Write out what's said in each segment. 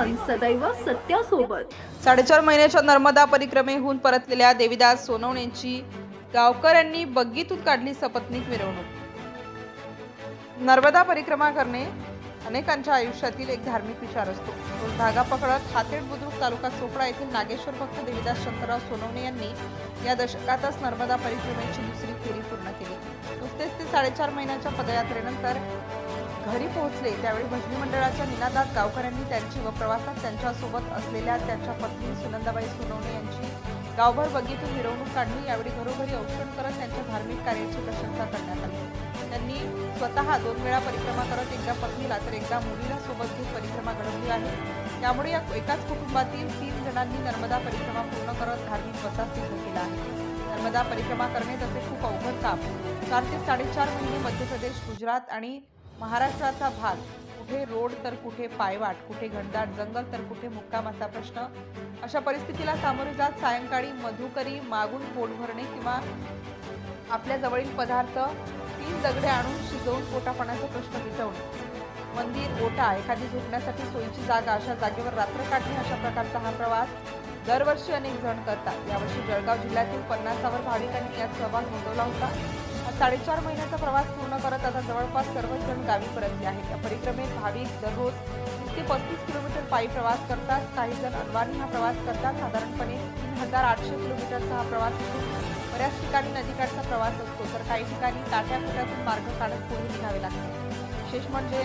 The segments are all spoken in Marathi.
ट्वेंटी सदैव सत्यासोबत. साडेचार महिन्याच्या नर्मदा परिक्रमेहून परतलेल्या देवीदास सोनवणेंची गावकऱ्यांनी बग्गीतून काढली सपत्नीक मिरवणूक. नर्मदा परिक्रमा करणे अनेकांच्या आयुष्यातील एक धार्मिक विचार असतो. तो धागा पकडत हातेड बुद्रुक तालुका चोपडा येथील नागेश्वर भक्त देवीदास शंकरराव सोनवणे यांनी या दशकातच नर्मदा परिक्रमेची दुसरी फेरी पूर्ण केली. नुकतेच ते साडेचार महिन्याच्या पदयात्रेनंतर घरी पोहोचले. त्यावेळी भजनी मंडळाच्या निनादात गावकऱ्यांनी त्यांची व प्रवासात त्यांच्यासोबत असलेल्या त्यांच्या पत्नी सुनंदाबाई सोनवणे यांची गावभर बगीतून मिरवणूक काढली. यावेळी घरोघरी औषण करत त्यांच्या धार्मिक कार्याची प्रशंसा करण्यात आली. त्यांनी स्वतः दोन वेळा परिक्रमा करत एकदा पत्नीला तर एकदा मुलीला सोबत घेऊन परिक्रमा घडवली आहे. त्यामुळे या एकाच कुटुंबातील तीन जणांनी नर्मदा परिक्रमा पूर्ण करत धार्मिक वसा सिद्ध केला आहे. नर्मदा परिक्रमा करणे तसे खूप अवघड काम. चार ते साडेचार महिने मध्य प्रदेश गुजरात आणि महाराष्ट्राचा भाग. कुठे रोड तर कुठे पायवाट कुठे घनदाट जंगल तर कुठे मुक्कामाचा प्रश्न. अशा परिस्थितीला सामोरे जात सायंकाळी मधुकरी मागून पोट भरणे किंवा आपल्या जवळील पदार्थ तीन दगडे आणून शिजवून पोटापणाचा प्रश्न मिटवणे. मंदिर ओटा एखादी झोपण्यासाठी सोयीची जागा अशा जागेवर रात्र काढणे अशा प्रकारचा हा प्रवास दरवर्षी अनेक जण करतात. यावर्षी जळगाव जिल्ह्यातील पन्नासावर भाविकांनी यात सहभाग नोंदवला होता. साडेचार महिन्याचा प्रवास पूर्ण करत आता जवळपास सर्वच जण गावी परतले आहेत. या परिक्रमेत भाविक दररोज तीस ते पस्तीस किलोमीटर पायी प्रवास करतात. काही जण अनवाणी हा प्रवास करतात. साधारणपणे तीन हजार आठशे किलोमीटरचा हा प्रवास असतो. बऱ्याच ठिकाणी नदीकाठचा प्रवास असतो. तर काही ठिकाणी ताट्या फुट्यातून मार्ग काढत पुढे निघावे लागते विशेष म्हणजे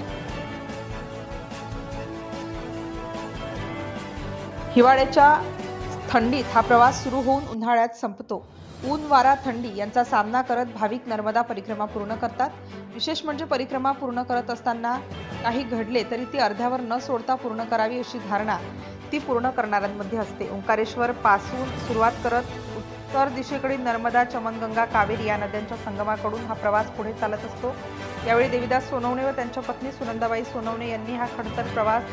हिवाळ्याच्या थंडीत हा प्रवास सुरू होऊन उन्हाळ्यात संपतो. ऊन वारा थंडी यांचा सामना करत भाविक नर्मदा परिक्रमा पूर्ण करतात. विशेष म्हणजे परिक्रमा पूर्ण करत असताना काही घडले तरी ती अर्ध्यावर न सोडता पूर्ण करावी अशी धारणा ती पूर्ण करणाऱ्यांमध्ये असते. ओंकारेश्वर पासून सुरुवात करत उत्तर दिशेकडील नर्मदा चमनगंगा कावेरी या नद्यांच्या संगमाकडून हा प्रवास पुढे चालत असतो. यावेळी देविदास सोनवणे व त्यांच्या पत्नी सुनंदाबाई सोनवणे यांनी हा खडतर प्रवास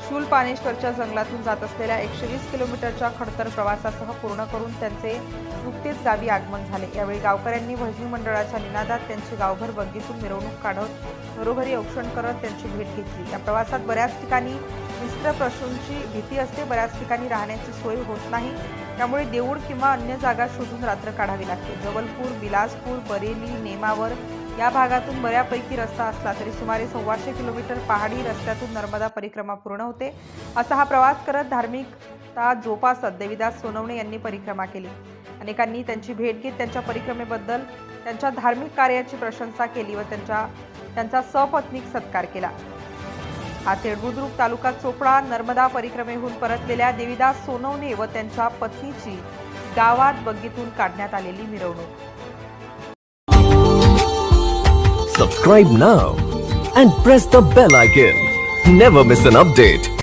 शूलपानेश्वरच्या जंगलातून जात असलेल्या एकशे वीस किलोमीटरच्या खडतर प्रवासासह पूर्ण करून त्यांचे नुकतेच गावी आगमन झाले. यावेळी गावकऱ्यांनी भजनी मंडळाच्या निनादात त्यांची गावभर बग्गीतून मिरवणूक काढत घरोघरी औक्षण करत त्यांची भेट घेतली. या प्रवासात बऱ्याच ठिकाणी मिश्र प्रसूंची भीती असते बऱ्याच ठिकाणी राहण्याची सोय होत नाही. त्यामुळे देऊळ किंवा अन्य जागा शोधून रात्र काढावी लागते. जबलपूर बिलासपूर बरेली नेमावर या भागातून बऱ्यापैकी रस्ता असला तरी सुमारे सव्वाशे किलोमीटर पहाडी रस्त्यातून नर्मदा परिक्रमा पूर्ण होते. असा हा प्रवास करत धार्मिकता जोपासत देवीदास सोनवणे यांनी परिक्रमा केली. अनेकांनी त्यांची भेट घेत त्यांच्या परिक्रमेबद्दल त्यांच्या धार्मिक कार्याची प्रशंसा केली व त्यांच्या त्यांचा सपत्नीक सत्कार केला. हा बुद्रुक तालुका चोपडा नर्मदा परिक्रमेहून परतलेल्या देविदास सोनवणे व त्यांच्या पत्नीची गावात बग्गीतून काढण्यात आलेली मिरवणूक. Subscribe now and press the bell icon never miss an update